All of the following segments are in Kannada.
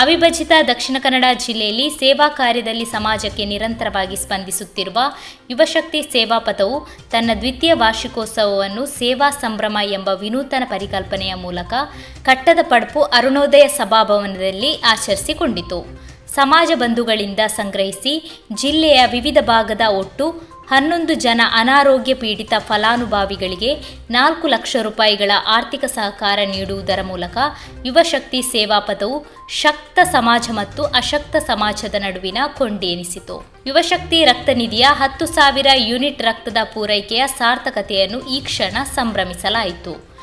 ಅವಿಭಜಿತ ದಕ್ಷಿಣ ಕನ್ನಡ ಜಿಲ್ಲೆಯಲ್ಲಿ ಸೇವಾ ಕಾರ್ಯದಲ್ಲಿ ಸಮಾಜಕ್ಕೆ ನಿರಂತರವಾಗಿ ಸ್ಪಂದಿಸುತ್ತಿರುವ ಯುವಶಕ್ತಿ ಸೇವಾ ಪಥವು ತನ್ನ ದ್ವಿತೀಯ ವಾರ್ಷಿಕೋತ್ಸವವನ್ನು ಸೇವಾ ಸಂಭ್ರಮ ಎಂಬ ವಿನೂತನ ಪರಿಕಲ್ಪನೆಯ ಮೂಲಕ ಕಟ್ಟದ ಪಡಪು ಅರುಣೋದಯ ಸಭಾಭವನದಲ್ಲಿ ಆಚರಿಸಿಕೊಂಡಿತು. ಸಮಾಜ ಬಂಧುಗಳಿಂದ ಸಂಗ್ರಹಿಸಿ ಜಿಲ್ಲೆಯ ವಿವಿಧ ಭಾಗದ ಒಟ್ಟು ಹನ್ನೊಂದು ಜನ ಅನಾರೋಗ್ಯ ಪೀಡಿತ ಫಲಾನುಭವಿಗಳಿಗೆ ನಾಲ್ಕು ಲಕ್ಷ ರೂಪಾಯಿಗಳ ಆರ್ಥಿಕ ಸಹಕಾರ ನೀಡುವುದರ ಮೂಲಕ ಯುವಶಕ್ತಿ ಸೇವಾ ಪದವು ಶಕ್ತ ಸಮಾಜ ಮತ್ತು ಅಶಕ್ತ ಸಮಾಜದ ನಡುವಿನ ಕೊಂಡೇನಿಸಿತು ಯುವಶಕ್ತಿ ರಕ್ತ ನಿಧಿಯ ಹತ್ತು ಸಾವಿರ ಯೂನಿಟ್ ರಕ್ತದ ಪೂರೈಕೆಯ ಸಾರ್ಥಕತೆಯನ್ನು ಈ ಕ್ಷಣ ಸಂಭ್ರಮಿಸಲಾಯಿತು.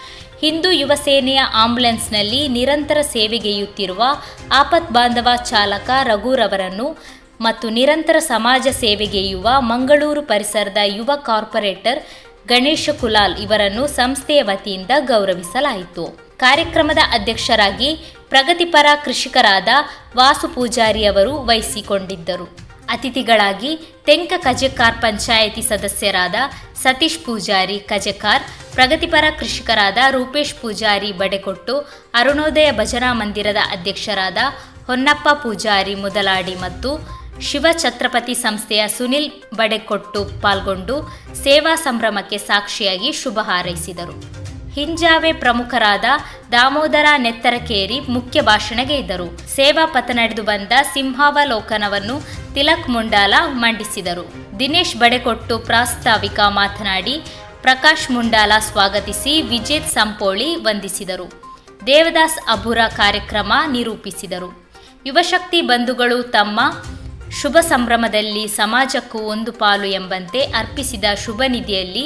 ಹಿಂದೂ ಯುವ ಸೇನೆಯ ಆಂಬ್ಯುಲೆನ್ಸ್ನಲ್ಲಿ ನಿರಂತರ ಸೇವೆಗೆಯುತ್ತಿರುವ ಆಪತ್ ಬಾಂಧವ ಚಾಲಕ ರಘುರವರನ್ನು ಮತ್ತು ನಿರಂತರ ಸಮಾಜ ಸೇವೆಗೆ ಯುವ ಮಂಗಳೂರು ಪರಿಸರದ ಯುವ ಕಾರ್ಪೊರೇಟರ್ ಗಣೇಶ ಕುಲಾಲ್ ಇವರನ್ನು ಸಂಸ್ಥೆಯ ವತಿಯಿಂದ ಗೌರವಿಸಲಾಯಿತು. ಕಾರ್ಯಕ್ರಮದ ಅಧ್ಯಕ್ಷರಾಗಿ ಪ್ರಗತಿಪರ ಕೃಷಿಕರಾದ ವಾಸು ಪೂಜಾರಿ ಅವರು ವಹಿಸಿಕೊಂಡಿದ್ದರು. ಅತಿಥಿಗಳಾಗಿ ತೆಂಕ ಕಜೆಕಾರ್ ಪಂಚಾಯಿತಿ ಸದಸ್ಯರಾದ ಸತೀಶ್ ಪೂಜಾರಿ ಕಜೆಕಾರ್, ಪ್ರಗತಿಪರ ಕೃಷಿಕರಾದ ರೂಪೇಶ್ ಪೂಜಾರಿ ಬಡೆಕೊಟ್ಟು, ಅರುಣೋದಯ ಭಜನಾ ಮಂದಿರದ ಅಧ್ಯಕ್ಷರಾದ ಹೊನ್ನಪ್ಪ ಪೂಜಾರಿ ಮೊದಲಾಡಿ ಮತ್ತು ಶಿವ ಛತ್ರಪತಿ ಸಂಸ್ಥೆಯ ಸುನಿಲ್ ಬಡೆಕೊಟ್ಟು ಪಾಲ್ಗೊಂಡು ಸೇವಾ ಸಂಭ್ರಮಕ್ಕೆ ಸಾಕ್ಷಿಯಾಗಿ ಶುಭ ಹಾರೈಸಿದರು. ಹಿಂಜಾವೆ ಪ್ರಮುಖರಾದ ದಾಮೋದರ ನೆತ್ತರಕೇರಿ ಮುಖ್ಯ ಭಾಷಣಗೆ ಇದ್ದರು. ಸೇವಾ ಪಥ ನಡೆದು ಬಂದ ಸಿಂಹಾವಲೋಕನವನ್ನು ತಿಲಕ್ ಮುಂಡಾಲ ಮಂಡಿಸಿದರು. ದಿನೇಶ್ ಬಡೆಕೊಟ್ಟು ಪ್ರಾಸ್ತಾವಿಕ ಮಾತನಾಡಿ, ಪ್ರಕಾಶ್ ಮುಂಡಾಲ ಸ್ವಾಗತಿಸಿ ವಿಜೇತ್ ಸಂಪೋಳಿ ವಂದಿಸಿದರು. ದೇವದಾಸ್ ಅಭುರ ಕಾರ್ಯಕ್ರಮ ನಿರೂಪಿಸಿದರು. ಯುವಶಕ್ತಿ ಬಂಧುಗಳು ತಮ್ಮ ಶುಭ ಸಂಭ್ರಮದಲ್ಲಿ ಸಮಾಜಕ್ಕೂ ಒಂದು ಪಾಲು ಎಂಬಂತೆ ಅರ್ಪಿಸಿದ ಶುಭ ನಿಧಿಯಲ್ಲಿ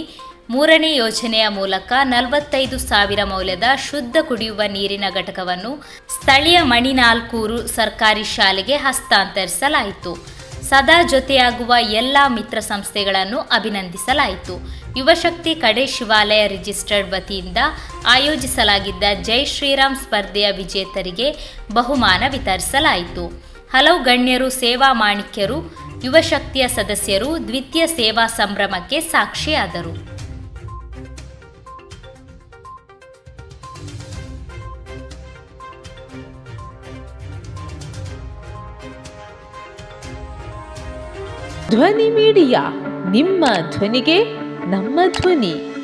ಮೂರನೇ ಯೋಜನೆಯ ಮೂಲಕ ನಲವತ್ತೈದು ಸಾವಿರ ಮೌಲ್ಯದ ಶುದ್ಧ ಕುಡಿಯುವ ನೀರಿನ ಘಟಕವನ್ನು ಸ್ಥಳೀಯ ಮಣಿನಾಲ್ಕೂರು ಸರ್ಕಾರಿ ಶಾಲೆಗೆ ಹಸ್ತಾಂತರಿಸಲಾಯಿತು. ಸದಾ ಜೊತೆಯಾಗುವ ಎಲ್ಲ ಮಿತ್ರ ಸಂಸ್ಥೆಗಳನ್ನು ಅಭಿನಂದಿಸಲಾಯಿತು. ಯುವಶಕ್ತಿ ಕಡೆ ಶಿವಾಲಯ ರಿಜಿಸ್ಟರ್ಡ್ ವತಿಯಿಂದ ಆಯೋಜಿಸಲಾಗಿದ್ದ ಜೈ ಶ್ರೀರಾಮ್ ಸ್ಪರ್ಧೆಯ ವಿಜೇತರಿಗೆ ಬಹುಮಾನ ವಿತರಿಸಲಾಯಿತು. ಹಲವು ಗಣ್ಯರು, ಸೇವಾ ಮಾಣಿಕ್ಯರು, ಯುವಶಕ್ತಿಯ ಸದಸ್ಯರು, ದ್ವಿತೀಯ ಸೇವಾ ಸಂಭ್ರಮಕ್ಕೆ ಸಾಕ್ಷಿಯಾದರು. ಧ್ವನಿ ಮೀಡಿಯಾ, ನಿಮ್ಮ ಧ್ವನಿಗೆ ನಮ್ಮ ಧ್ವನಿ.